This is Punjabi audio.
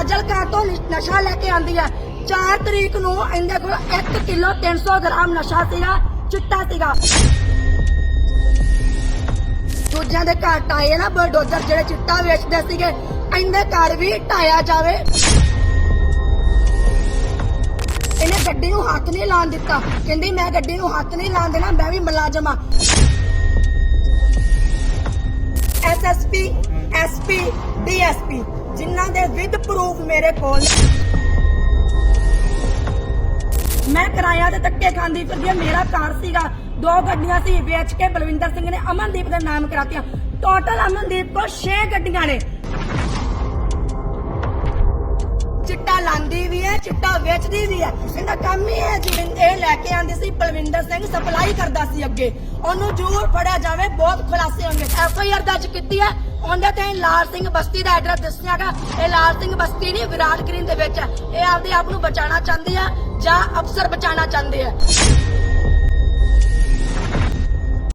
ਫਾਜ਼ਿਲਕਾ ਤੋਂ ਨਸ਼ਾ ਲੈ ਕੇ ਆਂਦੀ ਹੈ। 4 ਤਰੀਕ ਨੂੰ ਇਹਦੇ ਕੋਲ 1 ਕਿਲੋ 300 ਗ੍ਰਾਮ ਨਸ਼ਾ ਸੀਗਾ, ਚਿੱਟਾ ਸੀਗਾ। ਦੂਜਿਆਂ ਦੇ ਘਰ ਟਾਏ ਨਾ ਬਲਡੋਜ਼ਰ ਜਿਹੜੇ ਚਿੱਟਾ ਵੇਚਦੇ ਸੀਗੇ, ਇਹਦੇ ਘਰ ਵੀ ਢਾਇਆ ਜਾਵੇ। ਇਹਨੇ ਗੱਡੀ ਨੂੰ ਹੱਥ ਨਹੀਂ ਲਾਣ ਦਿੱਤਾ। ਕਹਿੰਦੀ, ਮੈਂ ਗੱਡੀ ਨੂੰ ਹੱਥ ਨਹੀਂ ਲਾਣ ਦੇਣਾ, ਮੈਂ ਵੀ ਮੁਲਾਜ਼ਮ ਆ ਐਸਐਸਪੀ ਐਸਪੀ ਡੀਐਸਪੀ ਜਿਨ੍ਹਾਂ ਦੇ ਵਿਦ ਪ੍ਰੂਫ ਮੇਰੇ ਕੋਲ। ਮੈਂ ਕਿਰਾਇਆ ਤੇ ਧੱਕੇ ਖਾਂਦੀ ਫਿਰਦੀ ਹਾਂ। ਮੇਰਾ ਕਾਰ ਸੀਗਾ, ਦੋ ਗੱਡੀਆਂ ਸੀ, ਵੇਚ ਕੇ ਬਲਵਿੰਦਰ ਸਿੰਘ ਨੇ ਅਮਨਦੀਪ ਦਾ ਨਾਮ ਕਰਾਤੀਆਂ। ਟੋਟਲ ਅਮਨਦੀਪ ਕੋਲ 6 ਗੱਡੀਆਂ ਨੇ। ਚਿੱਟਾ ਲਾਂਦੀ ਵੀ ਹੈ, ਚਿੱਟਾ ਵੇਚਦੀ ਵੀ ਹੈ। ਇਹਦਾ ਕੰਮ ਹੀ ਹੈ ਲੈ ਕੇ ਆਂਦੀ ਸੀ ਬਲਵਿੰਦਰ ਸਿੰਘ ਸਪਲਾਈ ਕਰਦਾ ਸੀ ਅੱਗੇ। ਉਹਨੂੰ ਜ਼ਰੂਰ ਫੜਿਆ ਜਾਵੇ, ਬਹੁਤ ਖੁਲਾਸੇ ਹੋਣਗੇ। ਐਫ ਆਈ ਆਰ ਦਰਜ ਕੀਤੀ ਹੈ। ਉਹਦੇ ਤੇ ਲਾਲ ਸਿੰਘ ਬਸਤੀ ਦਾ ਐਡਰੈਸ ਦੱਸਿਆਗਾ ਇਹ ਲਾਲ ਸਿੰਘ ਬਸਤੀ ਨਹੀਂ, ਵਿਰਾਟ ਗ੍ਰੀਨ ਦੇ ਵਿੱਚ ਹੈ। ਇਹ ਆਪਦੇ ਆਪ ਨੂੰ ਬਚਾਉਣਾ ਚਾਹੁੰਦੀ ਆ ਜਾਂ ਅਫਸਰ ਬਚਾਉਣਾ ਚਾਹੁੰਦੇ ਆ